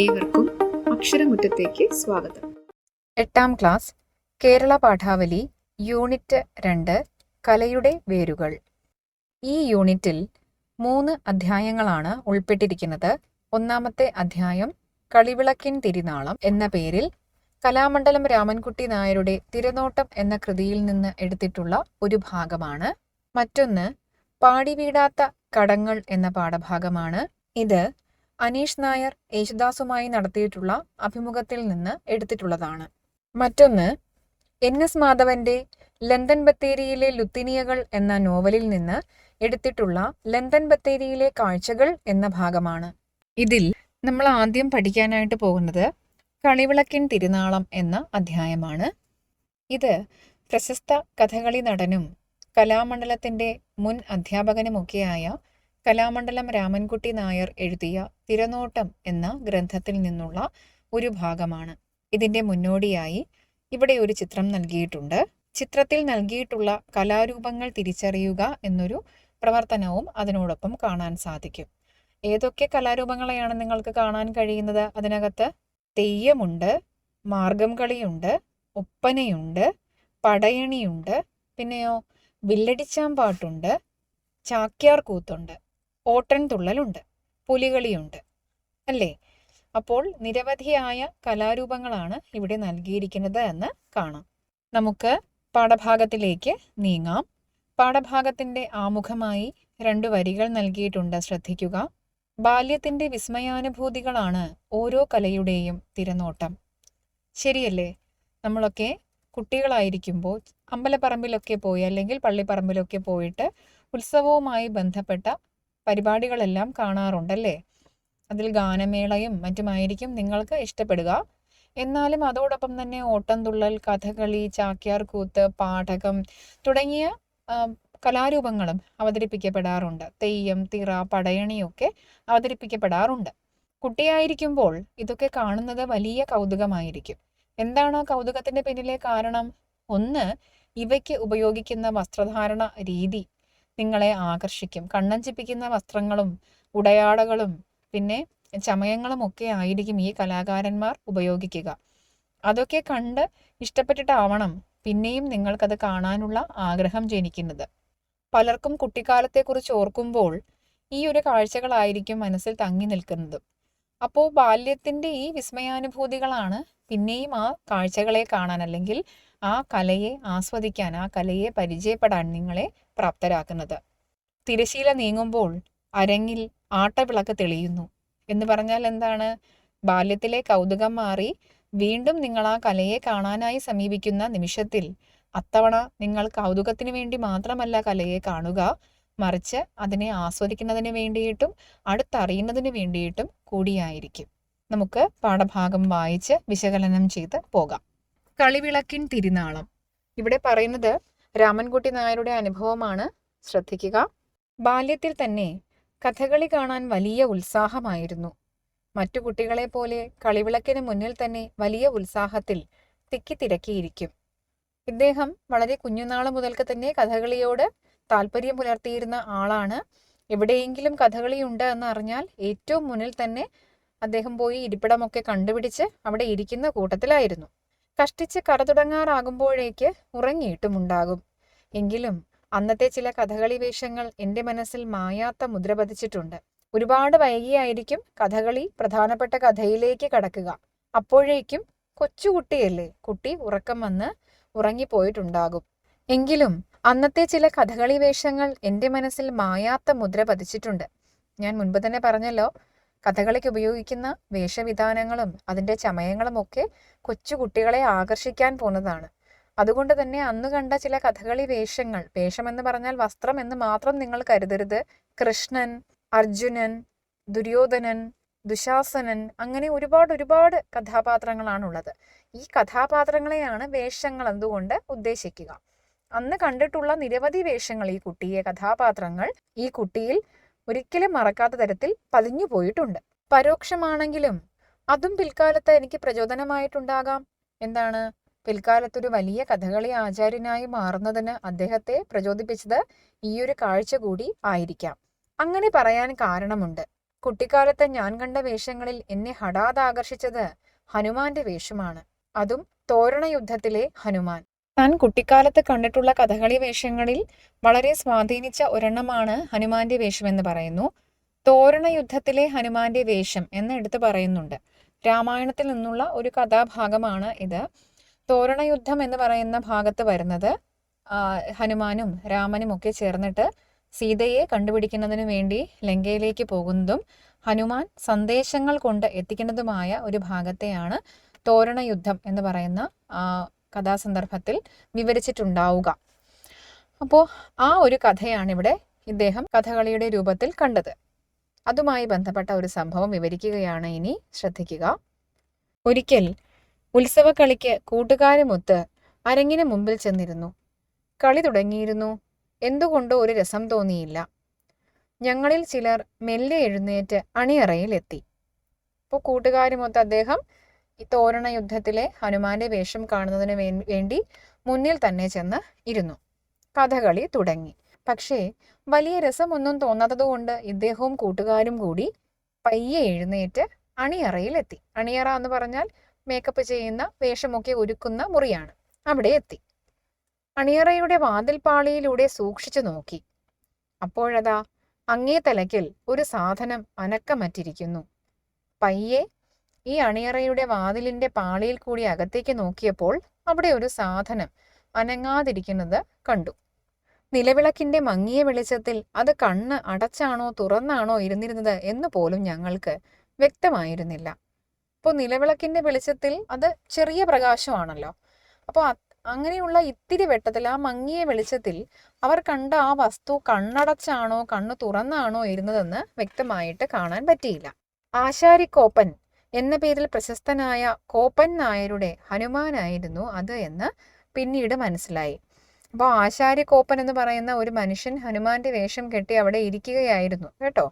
ഏവർക്കും അക്ഷരമുറ്റത്തേക്ക് സ്വാഗതം. എട്ടാം ക്ലാസ് കേരള പാഠാവലി യൂണിറ്റ് രണ്ട് കലയുടെ വേരുകൾ. ഈ യൂണിറ്റിൽ മൂന്ന് അധ്യായങ്ങളാണ് ഉൾപ്പെട്ടിരിക്കുന്നത്. ഒന്നാമത്തെ അധ്യായം കളിവിളക്കിൻ തിരുനാളം എന്ന പേരിൽ കലാമണ്ഡലം രാമൻകുട്ടി നായരുടെ തിരനോട്ടം എന്ന കൃതിയിൽ നിന്ന് എടുത്തിട്ടുള്ള ഒരു ഭാഗമാണ്. മറ്റൊന്ന് പാടിവീടാത്ത കടങ്ങൾ എന്ന പാഠഭാഗമാണ്. ഇത് അനീഷ് നായർ യേശുദാസുമായി നടത്തിയിട്ടുള്ള അഭിമുഖത്തിൽ നിന്ന് എടുത്തിട്ടുള്ളതാണ്. മറ്റൊന്ന് എൻ എസ് മാധവന്റെ ലണ്ടൻ ബത്തേരിയിലെ ലുത്തിനിയകൾ എന്ന നോവലിൽ നിന്ന് എടുത്തിട്ടുള്ള ലണ്ടൻ ബത്തേരിയിലെ കാഴ്ചകൾ എന്ന ഭാഗമാണ്. ഇതിൽ നമ്മൾ ആദ്യം പഠിക്കാനായിട്ട് പോകുന്നത് കളിവിളക്കിൻ തിരുനാളം എന്ന അധ്യായമാണ്. ഇത് പ്രശസ്ത കഥകളി നടനും കലാമണ്ഡലത്തിന്റെ മുൻ അധ്യാപകനുമൊക്കെയായ കലാമണ്ഡലം രാമൻകുട്ടി നായർ എഴുതിയ തിരനോട്ടം എന്ന ഗ്രന്ഥത്തിൽ നിന്നുള്ള ഒരു ഭാഗമാണ്. ഇതിന്റെ മുന്നോടിയായി ഇവിടെ ഒരു ചിത്രം നൽകിയിട്ടുണ്ട്. ചിത്രത്തിൽ നൽകിയിട്ടുള്ള കലാരൂപങ്ങൾ തിരിച്ചറിയുക എന്നൊരു പ്രവർത്തനവും അതിനോടൊപ്പം കാണാൻ സാധിക്കും. ഏതൊക്കെ കലാരൂപങ്ങളെയാണ് നിങ്ങൾക്ക് കാണാൻ കഴിയുന്നത് അതിനകത്ത്? തെയ്യമുണ്ട് മാർഗം കളിയുണ്ട് ഒപ്പനയുണ്ട് പടയണിയുണ്ട് പിന്നെയോ വില്ലടിച്ചാമ്പാട്ടുണ്ട് ചാക്യാർ കൂത്തുണ്ട് ഓട്ടൻ തുള്ളലുണ്ട് പുലികളിയുണ്ട് അല്ലേ? അപ്പോൾ നിരവധിയായ കലാരൂപങ്ങളാണ് ഇവിടെ നൽകിയിരിക്കുന്നത് എന്ന് കാണാം. നമുക്ക് പാഠഭാഗത്തിലേക്ക് നീങ്ങാം. പാഠഭാഗത്തിന്റെ ആമുഖമായി രണ്ടു വരികൾ നൽകിയിട്ടുണ്ട് ശ്രദ്ധിക്കുക. ബാല്യത്തിന്റെ വിസ്മയാനുഭൂതികളാണ് ഓരോ കലയുടെയും തിരനോട്ടം. ശരിയല്ലേ? നമ്മളൊക്കെ കുട്ടികളായിരിക്കുമ്പോൾ അമ്പലപ്പറമ്പിലൊക്കെ പോയി അല്ലെങ്കിൽ പള്ളിപ്പറമ്പിലൊക്കെ പോയിട്ട് ഉത്സവവുമായി ബന്ധപ്പെട്ട പരിപാടികളെല്ലാം കാണാറുണ്ടല്ലേ? അതിൽ ഗാനമേളയും മറ്റുമായിരിക്കും നിങ്ങൾക്ക് ഇഷ്ടപ്പെടുക. എന്നാലും അതോടൊപ്പം തന്നെ ഓട്ടംതുള്ളൽ കഥകളി ചാക്യാർ കൂത്ത് പാഠകം തുടങ്ങിയ കലാരൂപങ്ങളും അവതരിപ്പിക്കപ്പെടാറുണ്ട്. തെയ്യം തിറ പടയണിയൊക്കെ അവതരിപ്പിക്കപ്പെടാറുണ്ട്. കുട്ടിയായിരിക്കുമ്പോൾ ഇതൊക്കെ കാണുന്നത് വലിയ കൗതുകമായിരിക്കും. എന്താണ് ആ കൗതുകത്തിന്റെ പിന്നിലെ കാരണം? ഒന്ന് ഇവയ്ക്ക് ഉപയോഗിക്കുന്ന വസ്ത്രധാരണ രീതി. നിങ്ങളെ ആകർഷിക്കും. കണ്ണഞ്ചിപ്പിക്കുന്ന വസ്ത്രങ്ങളും ഉടയാടകളും പിന്നെ ചമയങ്ങളും ഒക്കെ ആയിരിക്കും ഈ കലാകാരന്മാർ ഉപയോഗിക്കുക. അതൊക്കെ കണ്ട് ഇഷ്ടപ്പെട്ടിട്ടാവണം പിന്നെയും നിങ്ങൾക്കത് കാണാനുള്ള ആഗ്രഹം ജനിക്കുന്നത്. പലർക്കും കുട്ടിക്കാലത്തെക്കുറിച്ച് ഓർക്കുമ്പോൾ ഈ ഒരു കാഴ്ചകളായിരിക്കും മനസ്സിൽ തങ്ങി നിൽക്കുന്നത്. അപ്പോൾ ബാല്യത്തിന്റെ ഈ വിസ്മയാനുഭൂതികളാണ് പിന്നെയും ആ കാഴ്ചകളെ കാണാൻ അല്ലെങ്കിൽ ആ കലയെ ആസ്വദിക്കാൻ ആ കലയെ പരിചയപ്പെടാൻ നിങ്ങളെ പ്രാപ്തരാക്കുന്നത്. തിരശീല നീങ്ങുമ്പോൾ അരങ്ങിൽ ആട്ടവിളക്ക് തെളിയുന്നു. എന്ന് പറഞ്ഞാൽ എന്താണ്? ബാല്യത്തിലെ കൗതുകം മാറി വീണ്ടും നിങ്ങൾ ആ കലയെ കാണാനായി സമീപിക്കുന്ന നിമിഷത്തിൽ അത്തവണ നിങ്ങൾ കൗതുകത്തിന് വേണ്ടി മാത്രമല്ല കലയെ കാണുക മറിച്ച് അതിനെ ആസ്വദിക്കുന്നതിന് വേണ്ടിയിട്ടും അടുത്തറിയുന്നതിന് വേണ്ടിയിട്ടും കൂടിയായിരിക്കും. നമുക്ക് പാഠഭാഗം വായിച്ച് വിശകലനം ചെയ്ത് പോകാം. കളിവിളക്കിൻ തിരുനാളം. ഇവിടെ പറയുന്നത് രാമൻകുട്ടി നായരുടെ അനുഭവമാണ്. ശ്രദ്ധിക്കുക. ബാല്യത്തിൽ തന്നെ കഥകളി കാണാൻ വലിയ ഉത്സാഹമായിരുന്നു. മറ്റു കുട്ടികളെ പോലെ കളിവിളക്കിന് മുന്നിൽ തന്നെ വലിയ ഉത്സാഹത്തിൽ തിക്കിത്തിരക്കിയിരിക്കും ഇദ്ദേഹം വളരെ കുഞ്ഞുനാൾ മുതൽക്ക് തന്നെ കഥകളിയോട് താല്പര്യം പുലർത്തിയിരുന്ന ആളാണ്. എവിടെയെങ്കിലും കഥകളി ഉണ്ട് എന്ന് അറിഞ്ഞാൽ ഏറ്റവും മുന്നിൽ തന്നെ അദ്ദേഹം പോയി ഇരിപ്പിടമൊക്കെ കണ്ടുപിടിച്ച് അവിടെ ഇരിക്കുന്ന കൂട്ടത്തിലായിരുന്നു. കഷ്ടിച്ച് കട തുടങ്ങാറാകുമ്പോഴേക്ക് ഉറങ്ങിയിട്ടുമുണ്ടാകും. എങ്കിലും അന്നത്തെ ചില കഥകളി വേഷങ്ങൾ എന്റെ മനസ്സിൽ മായാത്ത മുദ്ര പതിച്ചിട്ടുണ്ട്. ഒരുപാട് വൈകിയായിരിക്കും കഥകളി പ്രധാനപ്പെട്ട കഥയിലേക്ക് കടക്കുക. അപ്പോഴേക്കും കൊച്ചുകുട്ടിയല്ലേ കുട്ടി ഉറക്കം വന്ന് ഉറങ്ങിപ്പോയിട്ടുണ്ടാകും. എങ്കിലും അന്നത്തെ ചില കഥകളി വേഷങ്ങൾ എന്റെ മനസ്സിൽ മായാത്ത മുദ്ര പതിച്ചിട്ടുണ്ട്. ഞാൻ മുൻപ് തന്നെ പറഞ്ഞല്ലോ കഥകളിക്ക് ഉപയോഗിക്കുന്ന വേഷവിധാനങ്ങളും അതിന്റെ ചമയങ്ങളും ഒക്കെ കൊച്ചുകുട്ടികളെ ആകർഷിക്കാൻ പോന്നതാണ്. അതുകൊണ്ട് തന്നെ അന്ന് കണ്ട ചില കഥകളി വേഷങ്ങൾ വേഷമെന്ന് പറഞ്ഞാൽ വസ്ത്രം എന്ന് മാത്രം നിങ്ങൾ കരുതരുത്. കൃഷ്ണൻ അർജുനൻ ദുര്യോധനൻ ദുശാസനൻ അങ്ങനെ ഒരുപാട് ഒരുപാട് കഥാപാത്രങ്ങളാണുള്ളത്. ഈ കഥാപാത്രങ്ങളെയാണ് വേഷങ്ങൾ എന്തുകൊണ്ട് ഉദ്ദേശിക്കുക? അന്ന് കണ്ടിട്ടുള്ള നിരവധി വേഷങ്ങൾ ഈ കുട്ടിയെ കഥാപാത്രങ്ങൾ ഈ കുട്ടിയിൽ ഒരിക്കലും മറക്കാത്ത തരത്തിൽ പതിഞ്ഞു പോയിട്ടുണ്ട്. പരോക്ഷമാണെങ്കിലും അതും പിൽക്കാലത്ത് എനിക്ക് പ്രചോദനമായിട്ടുണ്ടാകാം. എന്താണ്? പിൽക്കാലത്തൊരു വലിയ കഥകളി ആചാര്യനായി മാറുന്നതിന് അദ്ദേഹത്തെ പ്രചോദിപ്പിച്ചത് ഈയൊരു കാഴ്ച കൂടി ആയിരിക്കാം. അങ്ങനെ പറയാൻ കാരണമുണ്ട്. കുട്ടിക്കാലത്ത് ഞാൻ കണ്ട വേഷങ്ങളിൽ എന്നെ ഹഠാത് ആകർഷിച്ചത് ഹനുമാന്റെ വേഷമാണ്. അതും തോരണ യുദ്ധത്തിലെ ഹനുമാൻ. താൻ കുട്ടിക്കാലത്ത് കണ്ടിട്ടുള്ള കഥകളി വേഷങ്ങളിൽ വളരെ സ്വാധീനിച്ച ഒരെണ്ണമാണ് ഹനുമാന്റെ എന്ന് പറയുന്നു. തോരണ യുദ്ധത്തിലെ ഹനുമാന്റെ വേഷം എന്ന് എടുത്തു പറയുന്നുണ്ട്. രാമായണത്തിൽ നിന്നുള്ള ഒരു കഥാഭാഗമാണ് ഇത്. തോരണ യുദ്ധം എന്ന് പറയുന്ന ഭാഗത്ത് വരുന്നത് ഹനുമാനും രാമനും ഒക്കെ ചേർന്നിട്ട് സീതയെ കണ്ടുപിടിക്കുന്നതിന് വേണ്ടി ലങ്കയിലേക്ക് പോകുന്നതും ഹനുമാൻ സന്ദേശങ്ങൾ കൊണ്ട് എത്തിക്കുന്നതുമായ ഒരു ഭാഗത്തെയാണ് തോരണ യുദ്ധം എന്ന് പറയുന്ന കഥാസന്ദർഭത്തിൽ വിവരിച്ചിട്ടുണ്ടാവുക. അപ്പോൾ ആ ഒരു കഥയാണ് ഇവിടെ ഇദ്ദേഹം കഥകളിയുടെ രൂപത്തിൽ കണ്ടത്. അതുമായി ബന്ധപ്പെട്ട ഒരു സംഭവം വിവരിക്കുകയാണ് ഇനി ശ്രദ്ധിക്കുക. ഒരിക്കൽ ഉത്സവക്കളിക്ക് കൂട്ടുകാരുമൊത്ത് അരങ്ങിന് മുമ്പിൽ ചെന്നിരുന്നു. കളി തുടങ്ങിയിരുന്നു. എന്തുകൊണ്ടോ ഒരു രസം തോന്നിയില്ല? ഞങ്ങളിൽ ചിലർ മെല്ലെ എഴുന്നേറ്റ് അണിയറയിലെത്തി അപ്പോൾ കൂട്ടുകാരുമൊത്ത് അദ്ദേഹം തോരണ യുദ്ധത്തിലെ ഹനുമാന്റെ വേഷം കാണുന്നതിന് വേണ്ടി മുന്നിൽ തന്നെ ചെന്ന് ഇരുന്നു. കഥകളി തുടങ്ങി. പക്ഷേ വലിയ രസമൊന്നും തോന്നാത്തതുകൊണ്ട് ഇദ്ദേഹവും കൂട്ടുകാരും കൂടി പയ്യെ എഴുന്നേറ്റ് അണിയറയിലെത്തി. അണിയറ എന്ന് പറഞ്ഞാൽ മേക്കപ്പ് ചെയ്യുന്ന വേഷമൊക്കെ ഒരുക്കുന്ന മുറിയാണ്. അവിടെ എത്തി. അണിയറയുടെ വാതിൽപ്പാളിയിലൂടെ സൂക്ഷിച്ചു നോക്കി. അപ്പോഴതാ അങ്ങേ തലക്കിൽ ഒരു സാധനം അനക്കമറ്റിരിക്കുന്നു. പയ്യെ ഈ അണിയറയുടെ വാതിലിന്റെ പാളിയിൽ കൂടി അകത്തേക്ക് നോക്കിയപ്പോൾ അവിടെ ഒരു സാധനം അനങ്ങാതിരിക്കുന്നത് കണ്ടു. നിലവിളക്കിന്റെ മങ്ങിയ വെളിച്ചത്തിൽ അത് കണ്ണ് അടച്ചാണോ തുറന്നാണോ ഇരുന്നിരുന്നത് എന്ന് പോലും ഞങ്ങൾക്ക് വ്യക്തമായിരുന്നില്ല. അപ്പോൾ നിലവിളക്കിന്റെ വെളിച്ചത്തിൽ അത് ചെറിയ പ്രകാശമാണല്ലോ. അപ്പോൾ അങ്ങനെയുള്ള ഇത്തിരി വെട്ടത്തിൽ ആ മങ്ങിയ വെളിച്ചത്തിൽ അവർ കണ്ട ആ വസ്തു കണ്ണടച്ചാണോ കണ്ണ് തുറന്നാണോ ഇരുന്നതെന്ന് വ്യക്തമായിട്ട് കാണാൻ പറ്റിയില്ല. ആശാരി കോപ്പൻ എന്ന പേരിൽ പ്രശസ്തനായ കോപ്പൻ നായരുടെ ഹനുമാനായിരുന്നു അത് എന്ന് പിന്നീട് മനസ്സിലായി. അപ്പോൾ ആശാരി കോപ്പൻ എന്ന് പറയുന്ന ഒരു മനുഷ്യൻ ഹനുമാന്റെ വേഷം കെട്ടി അവിടെ ഇരിക്കുകയായിരുന്നു കേട്ടോ.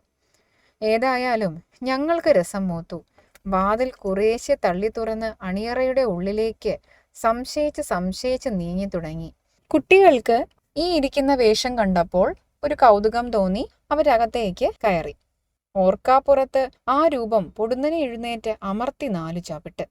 ഏതായാലും ഞങ്ങൾക്ക് രസം മൂത്തു. വാതിൽ കുറേശ്ശെ തള്ളി തുറന്ന് അണിയറയുടെ ഉള്ളിലേക്ക് സംശയിച്ച് സംശയിച്ച് നീങ്ങി തുടങ്ങി. കുട്ടികൾക്ക് ഈ ഇരിക്കുന്ന വേഷം കണ്ടപ്പോൾ ഒരു കൗതുകം തോന്നി. അവരകത്തേക്ക് കയറി. ഓർക്കാപ്പുറത്ത് ആ രൂപം പൊടുന്നനെ എഴുന്നേറ്റ് അമർത്തി നാലു ചവിട്ട്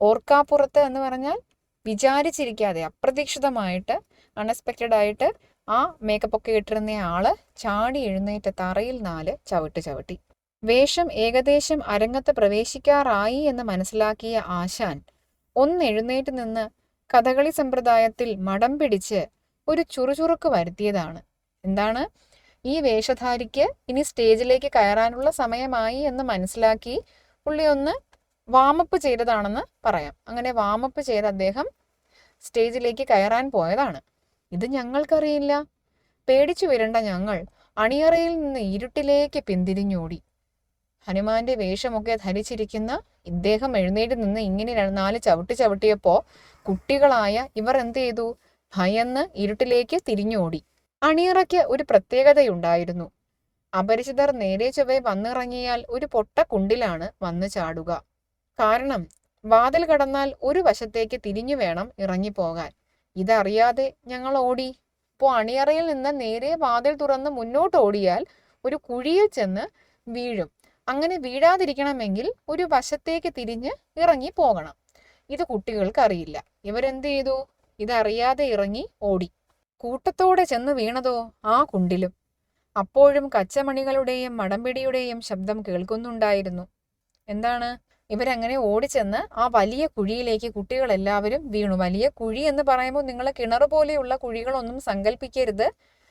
ഓർക്കാപ്പുറത്ത് എന്ന് പറഞ്ഞാൽ വിചാരിച്ചിരിക്കാതെ അപ്രതീക്ഷിതമായിട്ട് അൺഎക്സ്പെക്റ്റഡ് ആയിട്ട് ആ മേക്കപ്പ് ഒക്കെ ഇട്ടിരുന്ന ആൾ ചാടി എഴുന്നേറ്റ് തറയിൽ നാല് ചവിട്ട് ചവിട്ടി. വേഷം ഏകദേശം അരങ്ങത്ത് പ്രവേശിക്കാറായി എന്ന് മനസ്സിലാക്കിയ ആശാൻ ഒന്ന് എഴുന്നേറ്റ് നിന്ന് കഥകളി സമ്പ്രദായത്തിൽ മടം പിടിച്ച് ഒരു ചുറുചുറുക്ക് വരുത്തിയതാണ്. എന്താണ്? ഈ വേഷധാരിക്ക് ഇനി സ്റ്റേജിലേക്ക് കയറാനുള്ള സമയമായി എന്ന് മനസ്സിലാക്കി പുള്ളി ഒന്ന് വാമപ്പ് ചെയ്തതാണെന്ന് പറയാം. അങ്ങനെ വാമപ്പ് ചെയ്ത് അദ്ദേഹം സ്റ്റേജിലേക്ക് കയറാൻ പോയതാണ്. ഇത് ഞങ്ങൾക്കറിയില്ല. പേടിച്ചു വരേണ്ട ഞങ്ങൾ അണിയറയിൽ നിന്ന് ഇരുട്ടിലേക്ക് പിന്തിരിഞ്ഞോടി. ഹനുമാന്റെ വേഷമൊക്കെ ധരിച്ചിരിക്കുന്ന ഇദ്ദേഹം എഴുന്നേറ്റ് നിന്ന് ഇങ്ങനെ നാല് ചവിട്ടി ചവിട്ടിയപ്പോ കുട്ടികളായ ഇവർ എന്ത് ചെയ്തു? ഭയന്ന് ഇരുട്ടിലേക്ക് തിരിഞ്ഞോടി. അണിയറയ്ക്ക് ഒരു പ്രത്യേകതയുണ്ടായിരുന്നു. അപരിചിതർ നേരെ ചൊവ്വെ വന്നിറങ്ങിയാൽ ഒരു പൊട്ട കുണ്ടിലാണ് വന്നു ചാടുക. കാരണം വാതിൽ കടന്നാൽ ഒരു വശത്തേക്ക് തിരിഞ്ഞു വേണം ഇറങ്ങിപ്പോകാൻ. ഇതറിയാതെ ഞങ്ങൾ ഓടി. ഇപ്പോൾ അണിയറയിൽ നിന്ന് നേരെ വാതിൽ തുറന്ന് മുന്നോട്ട് ഓടിയാൽ ഒരു കുഴിയിൽ ചെന്ന് വീഴും. അങ്ങനെ വീഴാതിരിക്കണമെങ്കിൽ ഒരു വശത്തേക്ക് തിരിഞ്ഞ് ഇറങ്ങി പോകണം. ഇത് കുട്ടികൾക്ക് അറിയില്ല. ഇവരെന്ത് ചെയ്തു? ഇതറിയാതെ ഇറങ്ങി ഓടി. കൂട്ടത്തോടെ ചെന്ന് വീണതോ ആ കുണ്ടിലും. അപ്പോഴും കച്ചമണികളുടെയും മടമ്പിടിയുടെയും ശബ്ദം കേൾക്കുന്നുണ്ടായിരുന്നു. എന്താണ്? ഇവരങ്ങനെ ഓടിച്ചെന്ന് ആ വലിയ കുഴിയിലേക്ക് കുട്ടികളെല്ലാവരും വീണു. വലിയ കുഴി എന്ന് പറയുമ്പോൾ നിങ്ങൾ കിണർ പോലെയുള്ള കുഴികളൊന്നും സങ്കല്പിക്കരുത്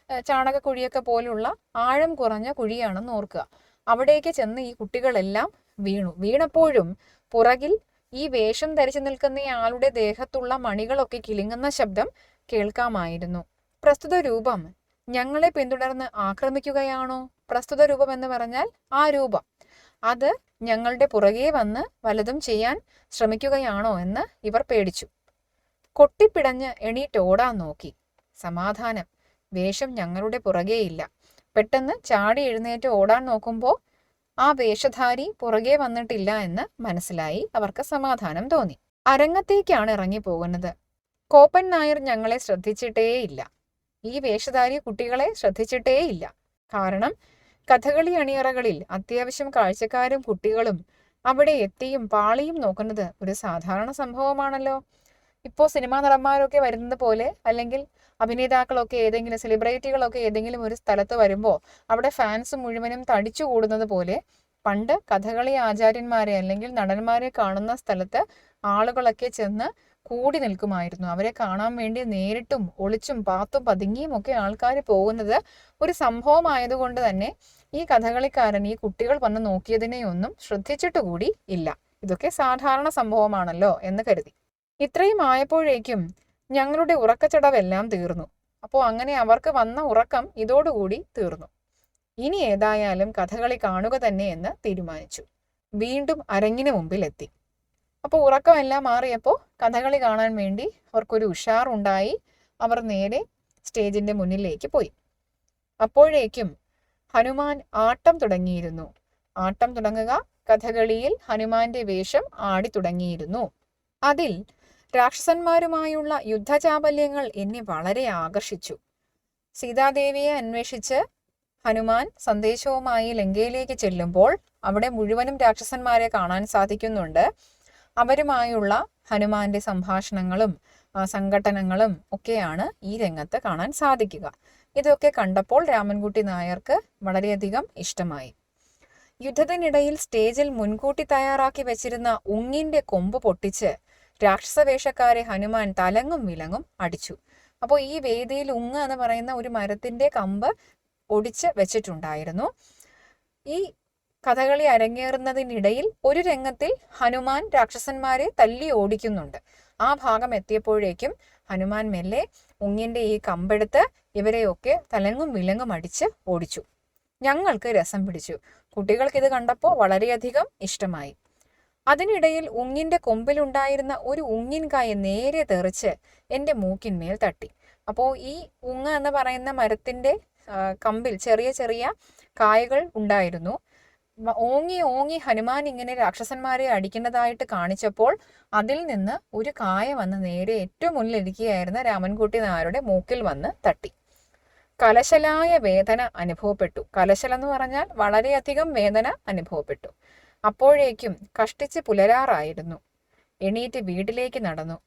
ചാണക ചാണകക്കുഴിയൊക്കെ പോലുള്ള ആഴം കുറഞ്ഞ കുഴിയാണെന്ന് ഓർക്കുക. അവിടേക്ക് ചെന്ന് ഈ കുട്ടികളെല്ലാം വീണു. വീണപ്പോഴും പുറകിൽ ഈ വേഷം ധരിച്ചു നിൽക്കുന്ന ആളുടെ ദേഹത്തുള്ള മണികളൊക്കെ കിളിങ്ങുന്ന ശബ്ദം കേൾക്കാമായിരുന്നു. പ്രസ്തുത രൂപം ഞങ്ങളെ പിന്തുടർന്ന് ആക്രമിക്കുകയാണോ? പ്രസ്തുത രൂപം എന്ന് പറഞ്ഞാൽ ആ രൂപം. അത് ഞങ്ങളുടെ പുറകെ വന്ന് വലതും ചെയ്യാൻ ശ്രമിക്കുകയാണോ എന്ന് ഇവർ പേടിച്ചു. കൊട്ടിപ്പിടഞ്ഞ് എണീറ്റ് ഓടാൻ നോക്കി. സമാധാനം. വേഷം ഞങ്ങളുടെ പുറകെയില്ല പെട്ടെന്ന് ചാടി എഴുന്നേറ്റ് ഓടാൻ നോക്കുമ്പോൾ ആ വേഷധാരി പുറകെ വന്നിട്ടില്ല എന്ന് മനസ്സിലായി. അവർക്ക് സമാധാനം തോന്നി. അരങ്ങത്തേക്കാണ് ഇറങ്ങിപ്പോകുന്നത്. കോപ്പൻ നായർ ഞങ്ങളെ ശ്രദ്ധിച്ചിട്ടേയില്ല. ഈ വേഷധാരി കുട്ടികളെ ശ്രദ്ധിച്ചിട്ടേയില്ല കാരണം കഥകളി അണിയറകളിൽ അത്യാവശ്യം കാഴ്ചക്കാരും കുട്ടികളും അവിടെ എത്തിയും പാളിയും നോക്കുന്നത് ഒരു സാധാരണ സംഭവമാണല്ലോ. ഇപ്പോൾ സിനിമാ നടന്മാരൊക്കെ വരുന്നത് പോലെ അല്ലെങ്കിൽ അഭിനേതാക്കളൊക്കെ ഏതെങ്കിലും സെലിബ്രിറ്റികളൊക്കെ ഏതെങ്കിലും ഒരു സ്ഥലത്ത് വരുമ്പോൾ അവിടെ ഫാൻസ് മുഴുവനും തടിച്ചു കൂടുന്നത് പോലെ പണ്ട് കഥകളി ആചാര്യന്മാരെ അല്ലെങ്കിൽ നടന്മാരെ കാണുന്ന സ്ഥലത്ത് ആളുകളൊക്കെ ചെന്ന് കൂടി നിൽക്കുമായിരുന്നു. അവരെ കാണാൻ വേണ്ടി നേരിട്ടും ഒളിച്ചും പാത്തും പതുങ്ങിയും ഒക്കെ ആൾക്കാർ പോകുന്നത് ഒരു സംഭവമായതുകൊണ്ട് തന്നെ ഈ കഥകളിക്കാരൻ ഈ കുട്ടികൾ വന്ന് നോക്കിയതിനെയൊന്നും ശ്രദ്ധിച്ചിട്ട് കൂടി ഇല്ല. ഇതൊക്കെ സാധാരണ സംഭവമാണല്ലോ എന്ന് കരുതി. ഇത്രയും ആയപ്പോഴേക്കും ഞങ്ങളുടെ ഉറക്കച്ചടവെല്ലാം തീർന്നു. അപ്പോൾ അങ്ങനെ അവർക്ക് വന്ന ഉറക്കം ഇതോടുകൂടി തീർന്നു. ഇനി ഏതായാലും കഥകളി കാണുക തന്നെ എന്ന് തീരുമാനിച്ചു. വീണ്ടും അരങ്ങിന് മുമ്പിൽ എത്തി അപ്പോൾ ഉറക്കമെല്ലാം മാറിയപ്പോൾ കഥകളി കാണാൻ വേണ്ടി അവർക്കൊരു ഉഷാറുണ്ടായി. അവർ നേരെ സ്റ്റേജിന്റെ മുന്നിലേക്ക് പോയി. അപ്പോഴേക്കും ഹനുമാൻ ആട്ടം തുടങ്ങിയിരുന്നു. ആട്ടം തുടങ്ങുക കഥകളിയിൽ ഹനുമാന്റെ വേഷം ആടി തുടങ്ങിയിരുന്നു. അതിൽ രാക്ഷസന്മാരുമായുള്ള യുദ്ധചാബല്യങ്ങൾ എന്നെ വളരെ ആകർഷിച്ചു. സീതാദേവിയെ അന്വേഷിച്ച് ഹനുമാൻ സന്ദേശവുമായി ലങ്കയിലേക്ക് ചെല്ലുമ്പോൾ അവിടെ മുഴുവനും രാക്ഷസന്മാരെ കാണാൻ സാധിക്കുന്നുണ്ട്. അവരുമായുള്ള ഹനുമാന്റെ സംഭാഷണങ്ങളും സംഘടനകളും ഒക്കെയാണ് ഈ രംഗത്ത് കാണാൻ സാധിക്കുക. ഇതൊക്കെ കണ്ടപ്പോൾ രാമൻകുട്ടി നായർക്ക് വളരെയധികം ഇഷ്ടമായി. യുദ്ധത്തിനിടയിൽ സ്റ്റേജിൽ മുൻകൂട്ടി തയ്യാറാക്കി വെച്ചിരുന്ന ഉങ്ങിന്റെ കൊമ്പ് പൊട്ടിച്ച് രാക്ഷസവേഷക്കാരെ ഹനുമാൻ തലങ്ങും വിലങ്ങും അടിച്ചു. അപ്പോൾ ഈ വേദിയിൽ ഉങ്ങ് എന്ന് പറയുന്ന ഒരു മരത്തിന്റെ കമ്പ് ഒടിച്ച് വെച്ചിട്ടുണ്ടായിരുന്നു. ഈ കഥകളി അരങ്ങേറുന്നതിനിടയിൽ ഒരു രംഗത്തിൽ ഹനുമാൻ രാക്ഷസന്മാരെ തല്ലി ഓടിക്കുന്നുണ്ട്. ആ ഭാഗം എത്തിയപ്പോഴേക്കും ഹനുമാൻ മെല്ലെ ഉങ്ങിന്റെ ഈ കമ്പെടുത്ത് ഇവരെയൊക്കെ തലങ്ങും വിലങ്ങും അടിച്ച് ഓടിച്ചു. ഞങ്ങൾക്ക് രസം പിടിച്ചു. കുട്ടികൾക്ക് ഇത് കണ്ടപ്പോൾ വളരെയധികം ഇഷ്ടമായി. അതിനിടയിൽ ഉങ്ങിന്റെ കൊമ്പിലുണ്ടായിരുന്ന ഒരു ഉങ്ങിൻകായ നേരെ തെറിച്ച് എന്റെ മൂക്കിന്മേൽ തട്ടി. അപ്പോൾ ഈ ഉങ്ങ എന്ന് പറയുന്ന മരത്തിന്റെ കമ്പിൽ ചെറിയ ചെറിയ കായകൾ ഉണ്ടായിരുന്നു. ഓങ്ങി ഓങ്ങി ഹനുമാൻ ഇങ്ങനെ രാക്ഷസന്മാരെ അടിക്കുന്നതായിട്ട് കാണിച്ചപ്പോൾ അതിൽ നിന്ന് ഒരു കായ വന്ന് നേരെ ഏറ്റവും മുന്നിലിരിക്കുകയായിരുന്ന രാമൻകുട്ടി നായരുടെ മൂക്കിൽ വന്ന് തട്ടി. കലശലായ വേദന അനുഭവപ്പെട്ടു. കലശൽ എന്ന് പറഞ്ഞാൽ വളരെയധികം വേദന അനുഭവപ്പെട്ടു. അപ്പോഴേക്കും കഷ്ടിച്ച് പുലരാറായിരുന്നു. എണീറ്റ് വീട്ടിലേക്ക് നടന്നു.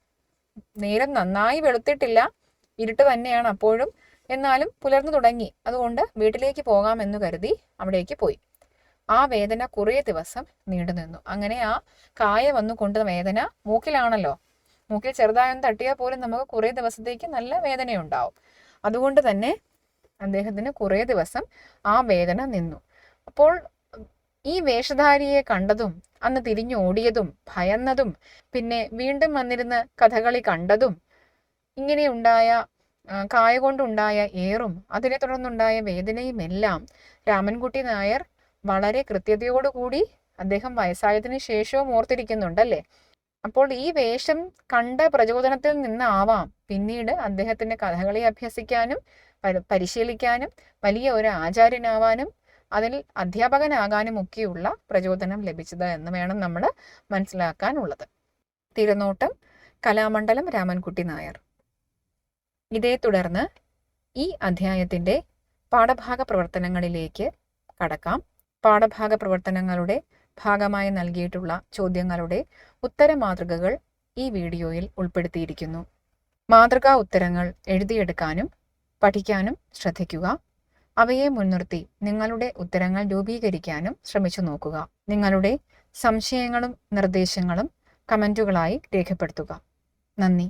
നേരം നന്നായി വെളുത്തിട്ടില്ല. ഇരുട്ട് തന്നെയാണ് അപ്പോഴും. എന്നാലും പുലർന്നു തുടങ്ങി. അതുകൊണ്ട് വീട്ടിലേക്ക് പോകാമെന്ന് കരുതി അവിടേക്ക് പോയി. ആ വേദന കുറേ ദിവസം നീണ്ടുനിന്നു അങ്ങനെ ആ കായ വന്നു കൊണ്ട വേദന മൂക്കിലാണല്ലോ. മൂക്കിൽ ചെറുതായൊന്ന് തട്ടിയാൽ പോലും നമുക്ക് കുറേ ദിവസത്തേക്ക് നല്ല വേദനയുണ്ടാവും. അതുകൊണ്ട് തന്നെ അദ്ദേഹത്തിന് കുറേ ദിവസം ആ വേദന നിന്നു. അപ്പോൾ ഈ വേഷധാരിയെ കണ്ടതും അന്ന് തിരിഞ്ഞു ഓടിയതും ഭയന്നതും പിന്നെ വീണ്ടും വന്നിരുന്ന് കഥകളി കണ്ടതും ഇങ്ങനെയുണ്ടായ കായ കൊണ്ടുണ്ടായ ഏറും അതിനെ തുടർന്നുണ്ടായ വേദനയുമെല്ലാം രാമൻകുട്ടി നായർ വളരെ കൃത്യതയോടുകൂടി അദ്ദേഹം വയസ്സായതിനു ശേഷവും ഓർത്തിരിക്കുന്നുണ്ടല്ലേ? അപ്പോൾ ഈ വേഷം കണ്ട പ്രചോദനത്തിൽ നിന്നാവാം. പിന്നീട് അദ്ദേഹത്തിന്റെ കഥകളി അഭ്യസിക്കാനും പരിശീലിക്കാനും വലിയ ഒരു ആചാര്യനാവാനും അതിൽ അധ്യാപകനാകാനും ഒക്കെയുള്ള പ്രചോദനം ലഭിച്ചത് എന്ന് വേണം നമ്മൾ മനസ്സിലാക്കാനുള്ളത്. തിരുനോട്ടം കലാമണ്ഡലം രാമൻകുട്ടി നായർ. ഇതേ തുടർന്ന് ഈ അധ്യായത്തിന്റെ പാഠഭാഗ പ്രവർത്തനങ്ങളിലേക്ക് കടക്കാം. പാഠഭാഗ പ്രവർത്തനങ്ങളുടെ ഭാഗമായി നൽകിയിട്ടുള്ള ചോദ്യങ്ങളുടെ ഉത്തര മാതൃകകൾ ഈ വീഡിയോയിൽ ഉൾപ്പെടുത്തിയിരിക്കുന്നു. മാതൃകാ ഉത്തരങ്ങൾ എഴുതിയെടുക്കാനും പഠിക്കാനും ശ്രദ്ധിക്കുക. അവയെ മുൻനിർത്തി നിങ്ങളുടെ ഉത്തരങ്ങൾ രൂപീകരിക്കാനും ശ്രമിച്ചു നോക്കുക. നിങ്ങളുടെ സംശയങ്ങളും നിർദ്ദേശങ്ങളും കമന്റുകളായി രേഖപ്പെടുത്തുക. നന്ദി.